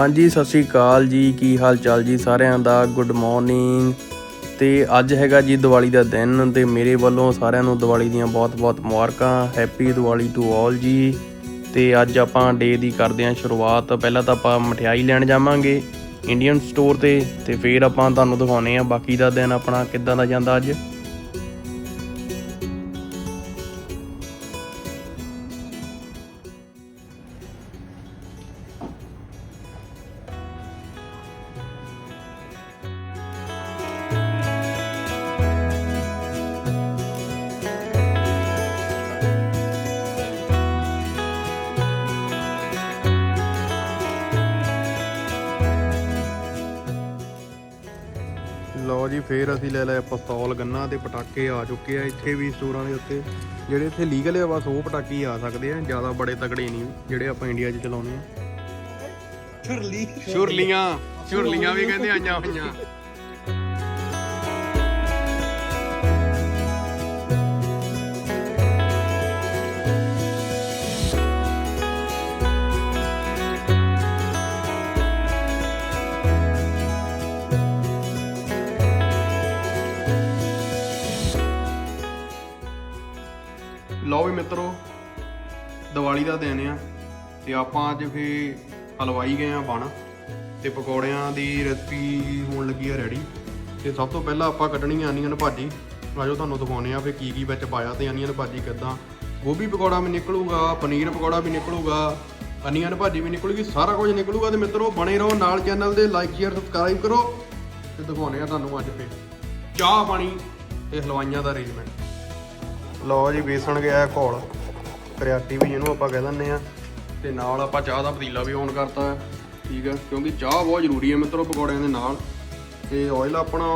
ਹਾਂਜੀ, ਸਤਿ ਸ਼੍ਰੀ ਅਕਾਲ ਜੀ। ਕੀ ਹਾਲ ਚਾਲ ਜੀ ਸਾਰਿਆਂ ਦਾ? ਗੁੱਡ ਮਾਰਨਿੰਗ ਤੇ ਅੱਜ ਹੈਗਾ ਜੀ ਦੀਵਾਲੀ ਦਾ ਦਿਨ ਤੇ ਮੇਰੇ ਵੱਲੋਂ ਸਾਰਿਆਂ ਨੂੰ ਦੀਵਾਲੀ ਦੀਆਂ ਬਹੁਤ-ਬਹੁਤ ਮੁਬਾਰਕਾਂ। ਹੈਪੀ ਦੀਵਾਲੀ ਟੂ ਆਲ ਜੀ। ਤੇ ਅੱਜ ਆਪਾਂ ਡੇ ਦੀ ਕਰਦੇ ਹਾਂ ਸ਼ੁਰੂਆਤ। ਪਹਿਲਾਂ ਤਾਂ ਆਪਾਂ ਮਠਿਆਈ ਲੈਣ ਜਾਵਾਂਗੇ ਇੰਡੀਅਨ ਸਟੋਰ ਤੇ ਤੇ ਫਿਰ ਆਪਾਂ ਤੁਹਾਨੂੰ ਦਿਖਾਉਨੇ ਆ ਬਾਕੀ ਦਾ ਦਿਨ ਆਪਣਾ ਕਿੱਦਾਂ ਦਾ ਜਾਂਦਾ ਅੱਜ। ਜੀ ਫੇਰ ਅਸੀਂ ਲੈ ਲਿਆ ਪਿਸਤੌਲ ਗੰਨਾ ਤੇ ਪਟਾਕੇ ਆ ਚੁੱਕੇ ਆ। ਇੱਥੇ ਵੀ ਸਟੋਰਾਂ ਦੇ ਉੱਤੇ ਜਿਹੜੇ ਇੱਥੇ ਲੀਗਲ ਆ ਬਸ ਉਹ ਪਟਾਕੇ ਹੀ ਆ ਸਕਦੇ ਆ। ਜ਼ਿਆਦਾ ਬੜੇ ਤਗੜੇ ਨਹੀਂ ਜਿਹੜੇ ਆਪਾਂ ਇੰਡੀਆ 'ਚ ਚਲਾਉਂਦੇ ਆ। ਛੁਰਲੀ। ਛੁਰਲੀਆਂ ਛੁਰਲੀਆਂ ਵੀ ਕਹਿੰਦੇ ਆਈਆਂ ਹੋਈਆਂ। ਵੀ ਮਿੱਤਰੋ, ਦੀਵਾਲੀ ਦਾ ਦਿਨ ਆ ਤੇ ਆਪਾਂ ਅੱਜ ਫੇ ਹਲਵਾਈ ਗਏ ਆ ਬਣ ਤੇ ਪਕੌੜਿਆਂ ਦੀ ਰੈਸਪੀ ਹੋਣ ਲੱਗੀ ਆ ਰੈਡੀ ਤੇ ਸਭ ਤੋਂ ਪਹਿਲਾਂ ਆਪਾਂ ਕੱਢਣੀ ਆ ਅਨੀਅਨ ਭਾਜੀ। ਆਜੋ ਤੁਹਾਨੂੰ ਦਿਖਾਉਨੇ ਆ ਫੇ ਕੀ ਕੀ ਵਿੱਚ ਪਾਇਆ ਤੇ ਅਨੀਅਨ ਭਾਜੀ ਕਿੱਦਾਂ। ਗੋਭੀ ਪਕੌੜਾ ਵੀ ਨਿਕਲੂਗਾ, ਪਨੀਰ ਪਕੌੜਾ ਵੀ ਨਿਕਲੂਗਾ ਅਨੀਅਨ ਭਾਜੀ ਵੀ ਨਿਕਲੂਗੀ, ਸਾਰਾ ਕੁਝ ਨਿਕਲੂਗਾ ਤੇ ਮਿੱਤਰੋ ਬਣੇ ਰਹੋ ਨਾਲ ਚੈਨਲ ਦੇ ਲਾਈਕ ਸ਼ੇਅਰ ਸਬਸਕ੍ਰਾਈਬ ਕਰੋ ਤੇ ਦਿਖਾਉਨੇ ਆ ਤੁਹਾਨੂੰ ਅੱਜ ਫੇ ਚਾਹ ਪਾਣੀ ਤੇ ਹਲਵਾਈਆਂ ਦਾ ਅਰੇਂਜਮੈਂਟ ਲਓ ਜੀ ਬੇਸਣ ਗਿਆ ਘੋਲ। ਕਰਿਆਟੀ ਵੀ ਇਹਨੂੰ ਆਪਾਂ ਕਹਿ ਦਿੰਦੇ ਆ। ਤੇ ਨਾਲ ਆਪਾਂ ਚਾਹ ਦਾ ਪਤੀਲਾ ਵੀ ਔਨ ਕਰਤਾ ਠੀਕ ਹੈ, ਕਿਉਂਕਿ ਚਾਹ ਬਹੁਤ ਜ਼ਰੂਰੀ ਹੈ ਮਿੱਤਰੋ ਪਕੌੜਿਆਂ ਦੇ ਨਾਲ। ਤੇ ਆਇਲ ਆਪਣਾ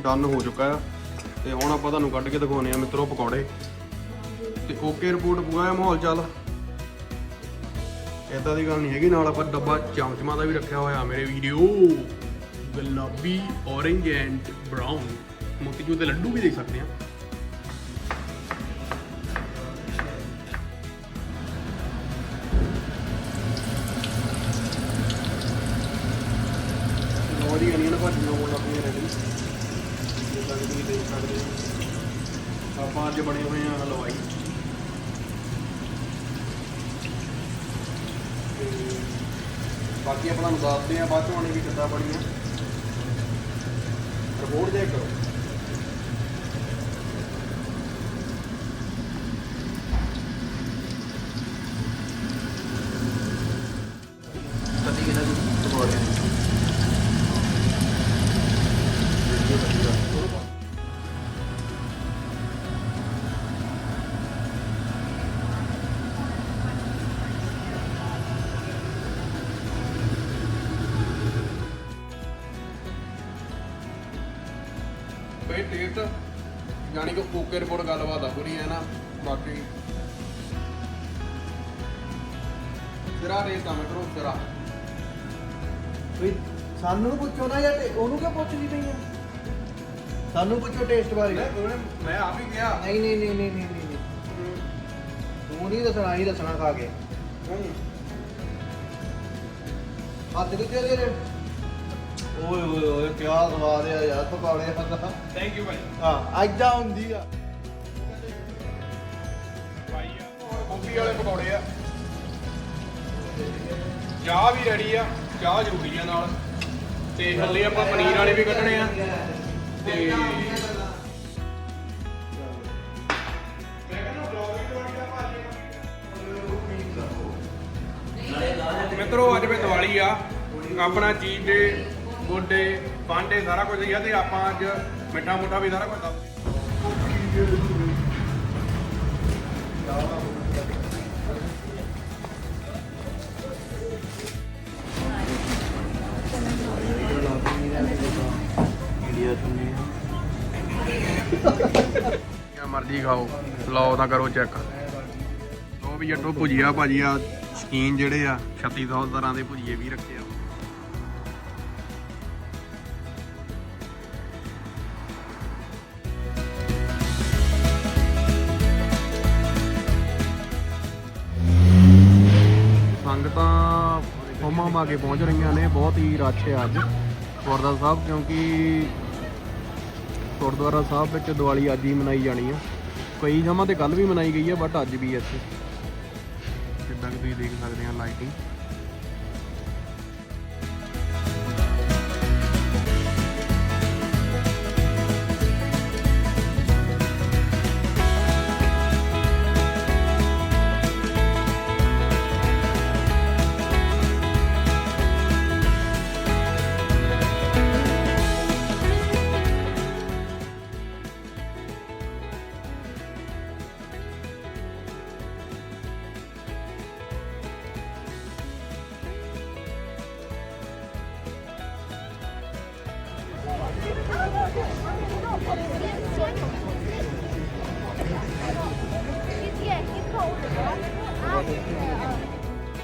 ਡਨ ਹੋ ਚੁੱਕਾ ਹੈ। ਤੇ ਹੁਣ ਆਪਾਂ ਤੁਹਾਨੂੰ ਕੱਢ ਕੇ ਦਿਖਾਉਨੇ ਆ ਮਿੱਤਰੋ ਪਕੌੜੇ। ਤੇ ਓਕੇ ਰਿਪੋਰਟ ਪੂਰਾ ਹੈ ਮਾਹੌਲ ਚੱਲ। ਇਦਾਂ ਦੀ ਗੱਲ ਨਹੀਂ ਹੈਗੀ, ਨਾਲ ਆਪਾਂ ਡੱਬਾ ਚਮਚਮਾ ਦਾ ਵੀ ਰੱਖਿਆ ਹੋਇਆ ਮੇਰੇ ਵੀਡੀਓ। ਗੁਲਾਬੀ ਔਰੇਂਜ ਐਂਡ ਬ੍ਰਾਊਨ ਮੋਤੀਚੂਰ ਦੇ ਲੱਡੂ ਵੀ ਦੇਖ ਸਕਦੇ ਆ ਉਹਦੀ ਅਨੀਅਨ ਭਾਜੀਆਂ ਹੋਣ ਲੱਗੀਆਂ ਰੈਡੀ ਜਿੱਦਾਂ ਕਿ ਤੁਸੀਂ ਦੇਖ ਸਕਦੇ ਹੋ ਆਪਾਂ ਅੱਜ ਬਣੇ ਹੋਏ ਆ ਹਲਵਾਈ। ਤੇ ਬਾਕੀ ਆਪਾਂ ਨੂੰ ਦੱਸਦੇ ਆ ਬਾਅਦ ਚੋਂ ਆਣੇ ਵੀ ਕਿੱਦਾਂ ਬਣੀਆਂ ਰਿਪੋਰਟ ਚੈੱਕ ਕਰੋ। ਟੇਸਟ ਯਾਨੀ ਕਿ ਓਕੇ ਰਿਪੋਰਟ ਗੱਲਬਾਤ ਆ ਪੂਰੀ ਹੈ ਨਾ? ਬਾਕੀ ਸਿਰਾ ਰੇਟ ਆ ਮੈਂ ਕਰੋ ਸਿਰਾ ਵੀ ਸਾਨੂੰ ਪੁੱਛੋ ਨਾ ਯਾਰ ਉਹਨੂੰ ਕਿਉਂ ਪੁੱਛਦੀ ਪਈ ਆ? ਸਾਨੂੰ ਪੁੱਛੋ ਟੇਸਟ ਬਾਰੇ। ਮੈਂ ਉਹਨੇ ਮੈਂ ਆ ਵੀ ਗਿਆ ਨਹੀਂ ਨਹੀਂ ਨਹੀਂ ਨਹੀਂ ਨਹੀਂ ਨਹੀਂ। ਤੂੰ ਨਹੀਂ ਦੱਸਣਾ ਹੀ ਦੱਸਣਾ ਖਾ ਕੇ। ਹੱਥ ਕਿੱਥੇ ਦੇ ਰੇ ਓਏ ਓਏ ਓਏ ਕੀ ਸਵਾਦ ਆ ਯਾਰ ਪਕੌੜੇ ਦਾ ਥੈਂਕ ਯੂ ਭਾਈ। ਹਾਂ ਐਦਾਂ ਹੁੰਦੀ ਆ। ਭਾਈ ਆ ਔਰ ਗੋਭੀ ਵਾਲੇ ਪਕੌੜੇ ਆ। ਚਾਹ ਵੀ ਰੈਡੀ ਆ ਚਾਹ ਜ਼ਰੂਰੀ ਆ ਨਾਲ। ਤੇ ਹੱਲੇ ਆਪਾਂ ਪਨੀਰ ਵਾਲੇ ਵੀ ਕੱਢਣੇ ਆ। ਤੇ ਮਿੱਤਰੋ ਅੱਜ ਵੀ ਦੀਵਾਲੀ ਆ। ਆਪਣਾ ਚੀਜ਼ ਦੇ ਗੋਡੇ ਪਾਂਡੇ ਸਾਰਾ ਕੁਝ ਹੀ ਆ ਤੇ ਆਪਾਂ ਅੱਜ ਮਿੱਠਾ ਮੁੱਠਾ ਵੀ ਸਾਰਾ ਕੁਝ ਦੱਸ ਕਿਆ ਮਰਜ਼ੀ ਖਾਓ, ਲਓ ਤਾਂ ਕਰੋ ਚੈੱਕ ਉਹ ਵੀ ਜੱਟੋ, ਭੁਜੀਆ ਭਾਜੀ ਸ਼ਕੀਨ ਜਿਹੜੇ ਆ 3600 ਤਰ੍ਹਾਂ ਦੇ ਭੁਜੀਏ ਵੀ ਰੱਖੇ ਆ। ਸੰਗਤਾਂ ਕੇ ਪਹੁੰਚ ਰਹੀਆਂ ਨੇ, ਬਹੁਤ ਹੀ ਰਸ਼ ਹੈ ਅੱਜ ਗੁਰਦੁਆਰਾ ਸਾਹਿਬ, ਕਿਉਂਕਿ ਗੁਰਦੁਆਰਾ ਸਾਹਿਬ ਵਿੱਚ ਦੀਵਾਲੀ ਅੱਜ ਹੀ ਮਨਾਈ ਜਾਣੀ ਆ ਕਈ ਜਗ੍ਹਾ ਤੇ ਕੱਲ ਵੀ ਮਨਾਈ ਗਈ ਆ ਬਟ ਅੱਜ ਵੀ ਇੱਥੇ। ਜਿੱਦਾਂ ਕਿ ਤੁਸੀਂ ਦੇਖ ਸਕਦੇ ਆ ਲਾਈਟਿੰਗ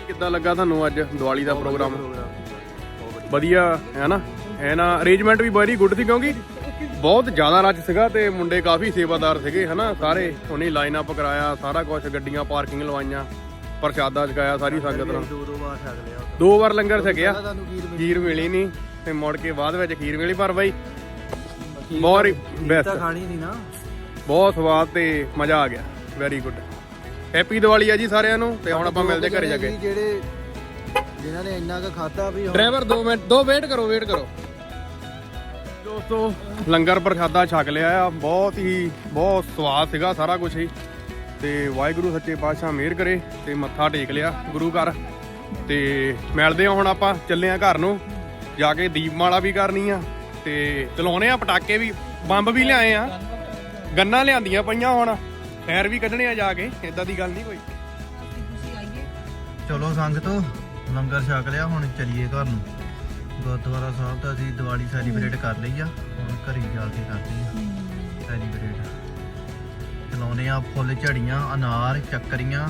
ਕਿੱਦਾਂ ਲੱਗਾ ਤੁਹਾਨੂੰ ਅੱਜ ਦੀਵਾਲੀ ਦਾ ਪ੍ਰੋਗਰਾਮ? ਵਧੀਆ, ਹੈ ਨਾ? ਹੈ ਨਾ? ਅਰੇਂਜਮੈਂਟ ਵੀ ਵੈਰੀ ਗੁੱਡ ਸੀ ਕਿਉਂਕਿ ਬਹੁਤ ਜ਼ਿਆਦਾ ਰੱਛ ਸੀਗਾ ਤੇ ਮੁੰਡੇ ਕਾਫੀ ਸੇਵਾਦਾਰ ਸੀਗੇ ਹਨਾ ਸਾਰੇ ਉਹਨੇ ਲਾਈਨ ਅਪ ਕਰਾਇਆ, ਸਾਰਾ ਕੁਝ ਗੱਡੀਆਂ ਪਾਰਕਿੰਗ ਲਵਾਈਆਂ, ਪ੍ਰਸ਼ਾਦਾ ਛਕਾਇਆ, ਸਾਰੀ ਸੰਗਤ ਨੂੰ ਦੋ ਵਾਰ ਦੋ ਵਾਰ ਲੰਗਰ ਛਕਿਆ, ਖੀਰ ਖੀਰ ਮਿਲੀ ਨਹੀਂ ਤੇ ਮੁੜ ਕੇ ਬਾਅਦ ਵਿੱਚ ਖੀਰ ਮਿਲੀ, ਪਰ ਬਾਈ ਬਹੁਤ ਬੈਸਟ ਖਾਣੀ ਸੀ ਨਾ। ਬਹੁਤ ਸਵਾਦ ਤੇ ਮਜ਼ਾ ਆ ਗਿਆ ਵੈਰੀ ਗੁੱਡ ਹੈਪੀ ਦੀਵਾਲੀ ਆ ਜੀ ਸਾਰਿਆਂ ਨੂੰ ਤੇ ਹੁਣ ਆਪਾਂ ਮਿਲਦੇ ਘਰੇ ਜਾ ਕੇ। ਜਿਹੜੇ ਜਿਨ੍ਹਾਂ ਨੇ ਇੰਨਾ ਕੁ ਖਾਦਾ ਵੀ ਹੁਣ ਡਰਾਈਵਰ 2 ਮਿੰਟ 2 ਵੇਟ ਕਰੋ ਵੇਟ ਕਰੋ। ਦੋਸਤੋ। ਲੰਗਰ ਪ੍ਰਸ਼ਾਦਾ ਛਕ ਲਿਆ ਆ ਬਹੁਤ ਹੀ ਬਹੁਤ ਸਵਾਦ ਸੀਗਾ ਸਾਰਾ ਕੁਝ ਹੀ। ਤੇ ਵਾਹਿਗੁਰੂ ਸੱਚੇ ਪਾਤਸ਼ਾਹ ਮਿਹਰ ਕਰੇ ਤੇ ਮੱਥਾ ਟੇਕ ਲਿਆ ਗੁਰੂ ਘਰ। ਤੇ ਮਿਲਦੇ ਆ ਹੁਣ ਆਪਾਂ ਚੱਲੇ ਆ ਘਰ ਨੂੰ। ਜਾ ਕੇ ਦੀਪਮਾਲਾ ਵੀ ਕਰਨੀ ਆ। ਤੇ ਚਲਾਉਣੇ ਆ ਪਟਾਕੇ ਵੀ ਬੰਬ ਵੀ ਲਿਆਏ ਆ। ਗੰਨਾਂ ਲਿਆਂਦੀਆਂ ਪਈਆਂ ਹੁਣ ਫੈਰ ਵੀ ਕੱਢਣੇ ਆ ਜਾ ਕੇ ਇਦਾਂ ਦੀ ਗੱਲ ਨਹੀਂ ਕੋਈ। ਚਲੋ ਸੰਗਤੋ ਲੰਗਰ ਛਕ ਲਿਆ ਹੁਣ ਚਲੀਏ ਘਰ ਨੂੰ। ਗੁਰਦੁਆਰਾ ਸਾਹਿਬ ਦਾ ਅਸੀਂ ਦੀਵਾਲੀ ਸੈਲੀਬ੍ਰੇਟ ਕਰ ਲਈ ਆ ਹੁਣ ਘਰੇ ਜਾ ਕੇ ਕਰਦੇ ਆ ਸੈਲੀਬ੍ਰੇਟ। ਚਲਾਉਨੇ ਆ ਫੁੱਲ ਝੜੀਆਂ ਅਨਾਰ ਚੱਕਰੀਆਂ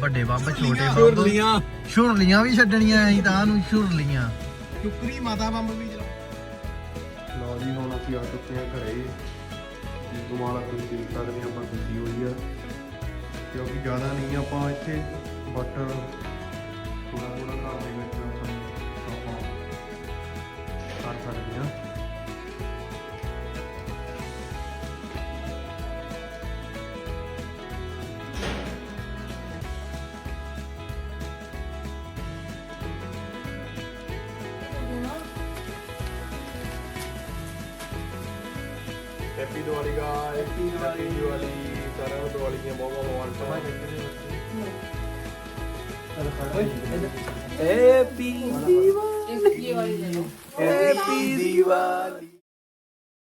ਵੱਡੇ ਬੰਬ ਛੋਟੇ ਬੰਬ। ਛੁਰਲੀਆਂ। ਛੁਰਲੀਆਂ ਵੀ ਛੱਡਣੀਆਂ ਅਸੀਂ ਤਾਂ ਨੂੰ ਛੁਰਲੀਆਂ। ਟੁਕਰੀ ਮਾਤਾ ਬੰਬ ਵੀ ਅਸੀਂ ਆ ਚੁੱਕੇ ਹਾਂ ਘਰੇ ਗੁਮਾਲਾ ਤੁਸੀਂ ਦੇਖ ਸਕਦੇ ਆ ਆਪਾਂ ਖੁਸ਼ੀ ਹੋਈ ਆ। ਕਿਉਂਕਿ ਜ਼ਿਆਦਾ ਨਹੀਂ ਆਪਾਂ ਇੱਥੇ ਬਟ ਥੋੜਾ ਥੋੜਾ ਘਰ ਦੇ ਵਿੱਚ ਆਪਾਂ ਆਪਾਂ ਕਰ ਸਕਦੇ ਆ happy Diwali guys happy Diwali ਸਾਰਿਆਂ ਨੂੰ ਦੀਵਾਲੀ ਦੀਆਂ ਬਹੁਤ ਬਹੁਤ ਮੁਬਾਰਕਾਂ ਹੈਪੀ ਦੀਵਾਲੀ ਹੈਪੀ ਦੀਵਾਲੀ